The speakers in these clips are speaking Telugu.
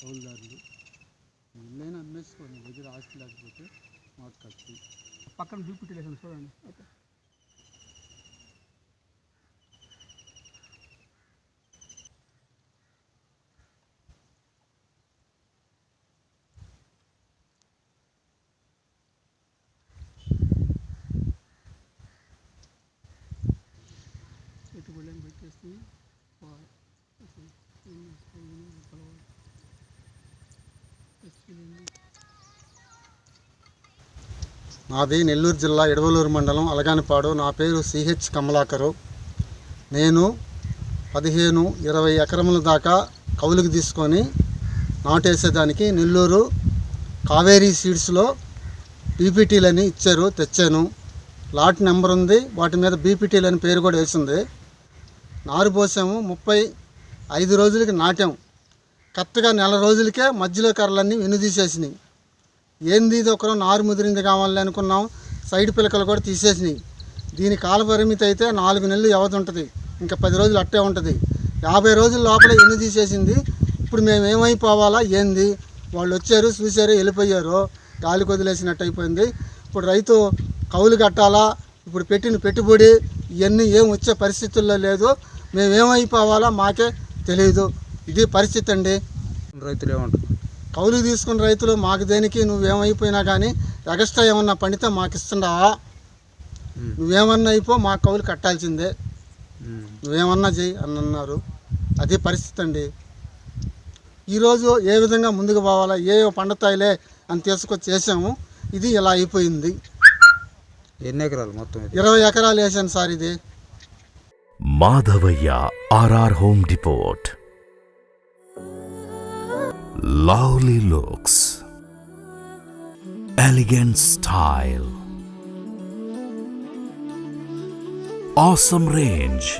కౌలుదారులు ఇల్లైనా అమ్మేసుకోండి దగ్గర ఆస్తి లేకపోతే మాట కట్టి పక్కన బీపీటీ లేసాను చూడండి ఓకే పెట్టుబడులను పెట్టేసి నాది నెల్లూరు జిల్లా ఎడవలూరు మండలం అలగానిపాడు. నా పేరు సిహెచ్ కమలాకరు. నేను పదిహేను ఇరవై ఎకరముల దాకా కౌలుకి తీసుకొని నాటేసేదానికి నెల్లూరు కావేరీ సీడ్స్లో బీపీటీలని ఇచ్చారు తెచ్చాను. లాట్ నెంబర్ ఉంది వాటి మీద బీపీటీలు అని పేరు కూడా వేసింది. నారు పోసాము ముప్పై ఐదు రోజులకి నాటాం. కరెక్ట్గా నెల రోజులకే మధ్యలో కర్రలన్నీ వెనుదీసేసినాయి ఏంది ఇది ఒకరు నారు ముదిరింది కావాలి అనుకున్నాం సైడ్ పిలకలు కూడా తీసేసినాయి. దీని కాల పరిమితి అయితే నాలుగు నెలలు వ్యవధి ఉంటుంది. ఇంకా పది రోజులు అట్టే ఉంటుంది. యాభై రోజుల లోపల ఎన్ని తీసేసింది. ఇప్పుడు మేము ఏమైపోవాలా? ఏంది? వాళ్ళు వచ్చారు చూశారు వెళ్ళిపోయారు. గాలి వదిలేసినట్టు అయిపోయింది. ఇప్పుడు రైతు కౌలు కట్టాలా? ఇప్పుడు పెట్టిన పెట్టుబడి ఇవన్నీ ఏం వచ్చే పరిస్థితుల్లో లేదు. మేమేమైపోవాలా మాకే తెలియదు ఇది పరిస్థితి అండి. రైతులు ఏమంటారు? కౌలు తీసుకున్న రైతులు మాకు దేనికి నువ్వేమైపోయినా కానీ ఎగస్ట్రా ఏమన్నా పండితే మాకు ఇస్తుండవా ఉమ్. నువ్వేమన్నా అయిపో మా కౌలు కట్టాల్సిందే. నువ్వేమన్నా చెయ్యి అని అన్నారు అదే పరిస్థితి అండి. ఈరోజు ఏ విధంగా ముందుకు పోవాలా? ఏ పండుతాయిలే అని తీసుకొచ్చి చేసాము ఇది ఇలా అయిపోయింది. ఎన్ని ఎకరాలు మొత్తం ఇది? ఇరవై ఎకరాలు వేసాను సార్ ఇది. Madhavayya RR home depot lovely looks, elegant style, awesome range,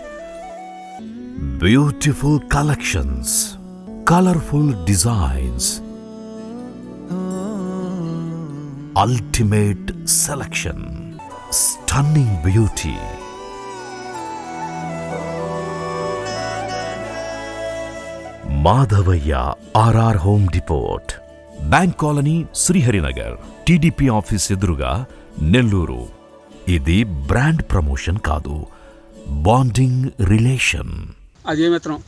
beautiful collections, colorful designs, ultimate selection, stunning beauty. Madhavayya RR home depot bank colony Sriharinagar. TDP office ఎదురుగా నెల్లూరు. ఇది బ్రాండ్ ప్రమోషన్ కాదు బాండింగ్ రిలేషన్. అది ఏమిత్రం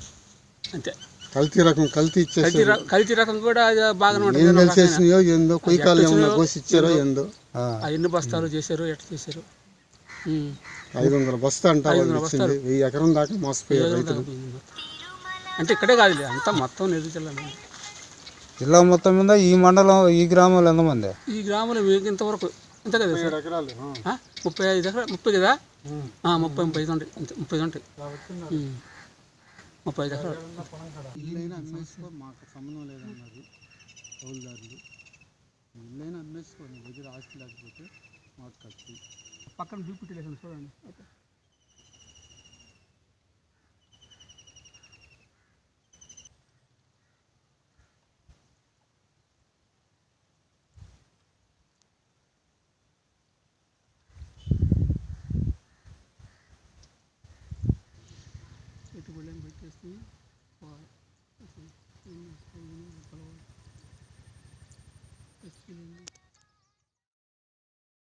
అంతే. కల్తీ రకం కల్తీ కల్తీ ర- కల్తీ రకం కూడా అది బాగానే ఉంటుంది. ఏం. కలిసేసినాయో ఏందో కుయ్యకాలు ఏమన్నా కోసి ఇచ్చారో ఏందో. ఆ, ఆ ఎన్ని బస్తాలు చేశారు ఎట్లా చేశారు. ఉమ్. ఐదు వందల బస్తా అంట ఐదు వాళ్ళు వందల ఇచ్చింది. వెయ్యి ఎకరం దాకా మోసపోయారు రైతులు. అంటే ఇక్కడే కాదులే అంతా మొత్తం నెల్లూరు జిల్లా జిల్లా మొత్తం మీద ఈ మండలం ఈ గ్రామంలో ఎంతమంది? ఈ గ్రామంలో మీకు ఇంతవరకు ఇంత కదా సార్? ఎకరాలు ఆ? ముప్పై ఐదు ఎకరా ముప్పై కదా? ఆ, ముప్పై ముప్పై ఐదు ఉంటాయి. అంతే ముప్పై ఐదు ఉంటాయి. ముప్పై ఐదు ఎకరాలు. ఇల్లైనా అమ్మేసుకో మాకు సంబంధం లేదన్నారు కౌలుదారులు ఇల్లైనా అమ్మేసుకోండి దగ్గర ఆస్తి లేకపోతే మాట కట్టి. పక్కన బీపీటీ లేసాను చూడండి. Okay. mercy for us in his heavenly glory. Excellent.